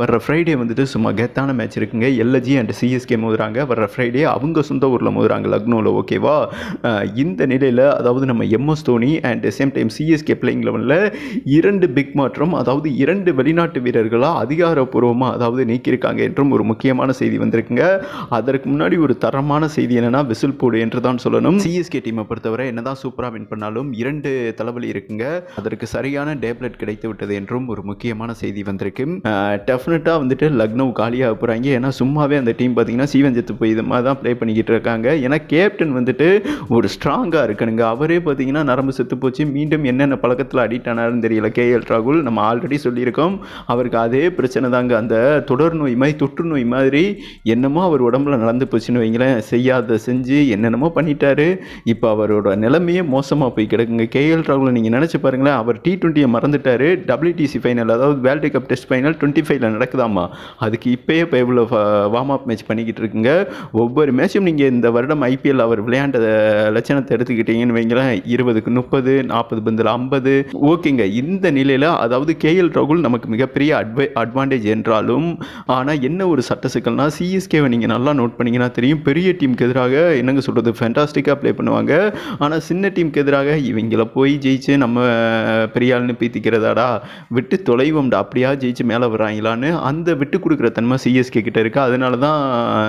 வர்ற ஃப்ரைடே வந்துட்டு சும்மா கெத்தான மேட்ச் இருக்குங்க. எல்ஜி அண்ட் சிஎஸ்கே மோதுறாங்க. வர்ற ஃப்ரைடே அவங்க சொந்த ஊரில் மோதுறாங்க லக்னோவில் ஓகேவா இந்த நிலையில் அதாவது நம்ம MS Dhoni and same time CSK playing லெவனில் இரண்டு பிக் மாற்றம் அதாவது இரண்டு வெளிநாட்டு வீரர்களாக அதிகாரப்பூர்வமாக அதாவது நீக்கியிருக்காங்க என்றும் ஒரு முக்கியமான செய்தி வந்திருக்குங்க. அதற்கு முன்னாடி ஒரு தரமான செய்தி என்னென்னா விசில் போடு என்று தான் சொல்லணும். சிஎஸ்கே டீமை பொறுத்தவரை என்னதான் சூப்பராக வின் பண்ணாலும் இரண்டு தலைவலி இருக்குங்க. அதற்கு சரியான டேப்லெட் கிடைத்து விட்டது என்றும் ஒரு முக்கியமான செய்தி வந்திருக்கு. டெஃபினட்டாக வந்துட்டு லக்னோ காலியாக போகிறாங்க ஏன்னா சும்மாவே அந்த டீம் பார்த்தீங்கன்னா சீவஞ்சத்து போய் இது மாதிரி தான் ப்ளே பண்ணிக்கிட்டு இருக்காங்க. ஏன்னா கேப்டன் வந்துட்டு ஒரு ஸ்ட்ராங்காக இருக்கணுங்க. அவரே பார்த்தீங்கன்னா நரம்பு செத்து போச்சு. மீண்டும் என்னென்ன பழக்கத்தில் அடிக்ட் ஆனாருன்னு தெரியல. கேஎல் ராகுல் நம்ம ஆல்ரெடி சொல்லியிருக்கோம். அவருக்கு அதே பிரச்சனை தாங்க. அந்த தொடர் நோய் மாதிரி தொற்று நோய் மாதிரி என்னமோ அவர் உடம்புல நடந்து போச்சுன்னு வைங்களேன். செய்யாத செஞ்சு என்னென்னமோ பண்ணிட்டாரு. இப்போ அவரோட நிலைமையே மோசமாக போய் கிடக்குங்க. கேஎல் ராகுல் நீங்கள் நினச்சி பாருங்களேன். அவர் டி ட்வெண்ட்டியை மறந்துட்டார். டபிள்யூடிசி ஃபைனல் அதாவது world cup test final twenty ஃபைவ்ல நடக்குதாமா அதுக்கு இப்போயே இப்போ இவ்வளோ வார்ம் அப் மேட்ச் பண்ணிக்கிட்டு இருக்குங்க. ஒவ்வொரு மேட்சும் நீங்கள் இந்த வருடம் ஐபிஎல் அவர் விளையாண்ட லட்சணத்தை எடுத்துக்கிட்டீங்கன்னு வைங்களேன். இருபதுக்கு முப்பது நாற்பது பந்தில் ஐம்பது. ஓகேங்க. இந்த நிலையில் அதாவது கேஎல் ராகுல் நமக்கு மிகப்பெரிய அட்வை அட்வான்டேஜ் என்றாலும் ஆனால் என்ன ஒரு சட்ட சிக்கல்னா சிஎஸ்கேவை நீங்கள் நல்லா நோட் பண்ணீங்கன்னா தெரியும். பெரிய டீமுக்கு எதிராக என்னங்க சொல்கிறது ஃபேண்டாஸ்டிக்காக ப்ளே பண்ணுவாங்க. ஆனால் சின்ன டீமுக்கு எதிராக இவங்கள போய் ஜெயிச்சு நம்ம பெரிய ஆள்னு பீத்திக்கிறதாடா. விட்டு தொலைவோம்டா. அப்படியா ஜெயிச்சு மேலே வராங்களான்னு அந்த விட்டு கொடுக்குற தன்மை சிஎஸ்கே கிட்ட இருக்குது அதனால தான்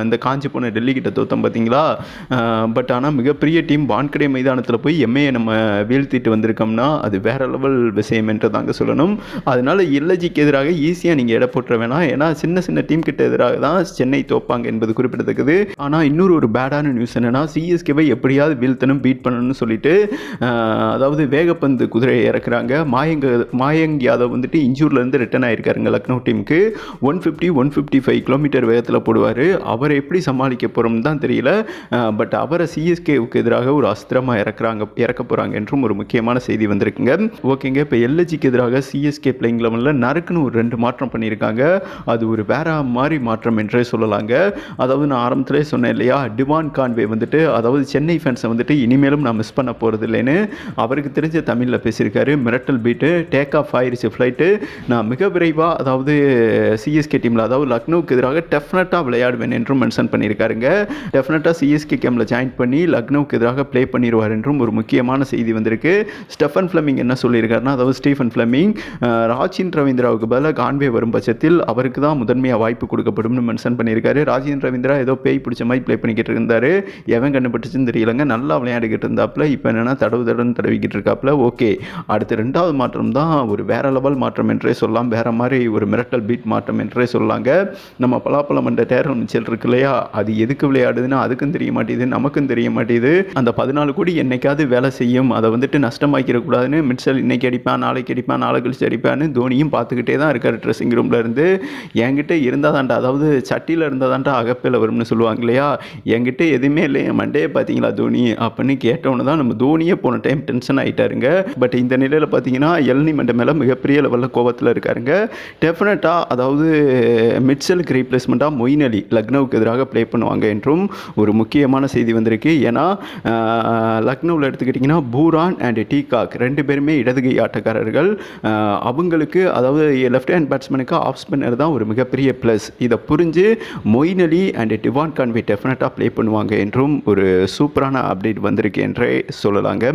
இந்த காஞ்சி போன டெல்லி கிட்ட தோத்தம் பார்த்தீங்களா பட் ஆனால் மிகப்பெரிய டீம் வான்கடை மைதானத்தில் போய் எம்ஏயை நம்ம வீழ்த்திட்டு வந்திருக்கோம்னா அது வேற லெவல் விஷயம் என்று தாங்க சொல்லணும். அதனால எல்ஜிக்கு எதிராக ஈஸியாக நீங்கள் எடை போட்டுற வேணாம். ஏன்னா சின்ன சின்ன டீம் கிட்ட எதிராக தான் சென்னை தோப்பாங்க என்பது குறிப்பிடத்தக்கது. ஆனால் இன்னொரு ஒரு பேடான நியூஸ் என்னென்னா சிஎஸ்கேவை எப்படியாவது வீழ்த்தணும் பீட் பண்ணணும்னு சொல்லிட்டு அதாவது வேகப்பந்து குதிரையை இறக்குறாங்க. மாயங்க மாயங் யாதவ் வந்துட்டு இன்ஜூர்லேருந்து ரிட்டர்ன் ஆயிருக்காருங்க லக்னோ டீமுக்கு. One fifty one fifty five kilometre வேகத்தில் போடுவார். அவரை எப்படி சமாளிக்க போகிறோம்னு தான் தெரியல. பட் அவரை சிஎஸ்கேவுக்கு எதிராக ஒரு அஸ்திரமாக இறக்குறாங்க இறக்க போகிறாங்க என்றும் ஒரு முக்கியமான செய்தி வந்திருக்குங்க. ஓகேங்க இப்போ எல்ஜிக்கு எதிராக சிஎஸ்கே பிளேயிங் லெவலில் நறுக்குன்னு ஒரு ரெண்டு மாற்றம் பண்ணியிருக்காங்க. அது ஒரு வேற மாதிரி மாற்றம் என்றே சொல்லலாங்க. அதாவது நான் ஆரம்பத்திலே சொன்னேன் இல்லையா டிவான் கான்வே வந்துட்டு அதாவது சென்னை ஃபேன்ஸை வந்துட்டு இனிமேலும் நான் மிஸ் பண்ண போகிறது இல்லைன்னு அவருக்கு தெரிஞ்ச தமிழில் பேசியிருக்காரு. மிரட்டல் பீட்டு டேக் ஆஃப் ஆயிருச்சு ஃப்ளைட்டு நான் மிக விரைவாக அதாவது சிஎஸ்கே டீமில் அதாவது லக்னோவுக்கு எதிராக டெஃபினட்டாக விளையாடுவேன் என்றும் மென்ஷன் பண்ணியிருக்காருங்க. டெஃபினட்டாக சிஎஸ்கே கேமில் ஜாயின் பண்ணி லக்னோவுக்கு எதிராக ப்ளே பண்ணிடுவார் என்றும் ஒரு முக்கியமான செய்தி வந்திருக்கு. ஸ்டெஃபன் ஃப்ளமிங் என்ன சொல்லியிருக்காருன்னா அதாவது ஸ்டீஃபன் ஃப்ளமிங் ராஜின் ரவீந்திராவுக்கு பதிலாக கான்வே வரும் பட்சத்தில் அவருக்கு தான் முதன்மையாக வாய்ப்பு கொடுக்கப்படும்னு மென்ஷன் பண்ணியிருக்காரு. ராஜின் ரவீந்திரா ஏதோ பேய் பிடிச்ச மாதிரி ப்ளே பண்ணிக்கிட்டு இருந்தார். எவன் கண்டுபிடிச்சுன்னு தெரியலங்க. நல்லா விளையாடிக்கிட்டு இருந்தாப்புல. இப்போ என்னென்னா தடவு தடவுன்னு தடவிக்கிட்டு இருக்காப்புல. ஓகே. அடுத்து ரெண்டாவது மாற்றம் தான் ஒரு வேற லெவல் மாற்றம் என்றே சொல்லலாம். வேற மாதிரி ஒரு மிரட்டல் பீட் மாற்றம் என்றே சொல்லாங்க. நம்ம பலாப்பழம் என்ற டேரல் மிச்சல் இருக்கு இல்லையா? அது எதுக்கு விளையாடுதுன்னு அதுக்கும் தெரிய மாட்டேது நமக்கும் தெரிய மாட்டேது. அந்த பதினாலு கோடி என்னைக்காவது வேலை செய்யும். அதை வந்துட்டு நஷ்டமாக்கிடக்கூடாதுன்னு மிட்சல் இன்னைக்கு அடிப்பான் நாளைக்கு அடிப்பான் நாளை கழிச்சு அடிப்பான்னு தோனியும் பார்த்துக்கிட்டே தான் இருக்கார் ட்ரெஸ்ஸிங் ரூமில் இருந்து. என்கிட்ட இருந்தால் தாண்டா அதாவது சட்டியில் இருந்தால் தாண்டா அகப்பையில் வரும்னு சொல்லுவாங்க இல்லையா? என்கிட்ட எதுவுமே இல்லை என் மண்டே பார்த்தீங்களா தோனி? அப்படின்னு கேட்டவொன்னு தான் நம்ம தோனியே போன டைம் டென்ஷன் ஆகிட்டாருங்க பட் இந்த நிலையில் பார்த்தீங்கன்னா எல்னி மண்டை மேலே மிகப்பெரிய லெவலில் கோபத்தில் இருக்காருங்க. டெஃபினட்டாக அதாவது மிட்சலுக்கு ரீப்ளேஸ்மெண்ட்டாக மொயின் அலி லக்னோவுக்கு எதிராக ப்ளே பண்ணுவாங்க என்றும் ஒரு முக்கியமான செய்தி வந்திருக்கு. ஏன்னா லக்னோவில் எடுத்துக்கிட்டிங்கன்னா பூரான் அண்ட் டீகாக் ரெண்டு பேருமே இடதுகை ஆட்டக்காரர்கள். அவங்களுக்கு அதாவது லெஃப்ட் ஹேண்ட் பேட்ஸ்மேனுக்கு ஆஃப் ஸ்பின்னர் தான் ஒரு மிகப்பெரிய ப்ளஸ் இதை புரிஞ்சு Moeen Ali and Devon Conway டெஃபினட்டாக ப்ளே பண்ணுவாங்க என்றும் ஒரு சூப்பரான அப்டேட் வந்திருக்கு என்றே சொல்லலாங்க.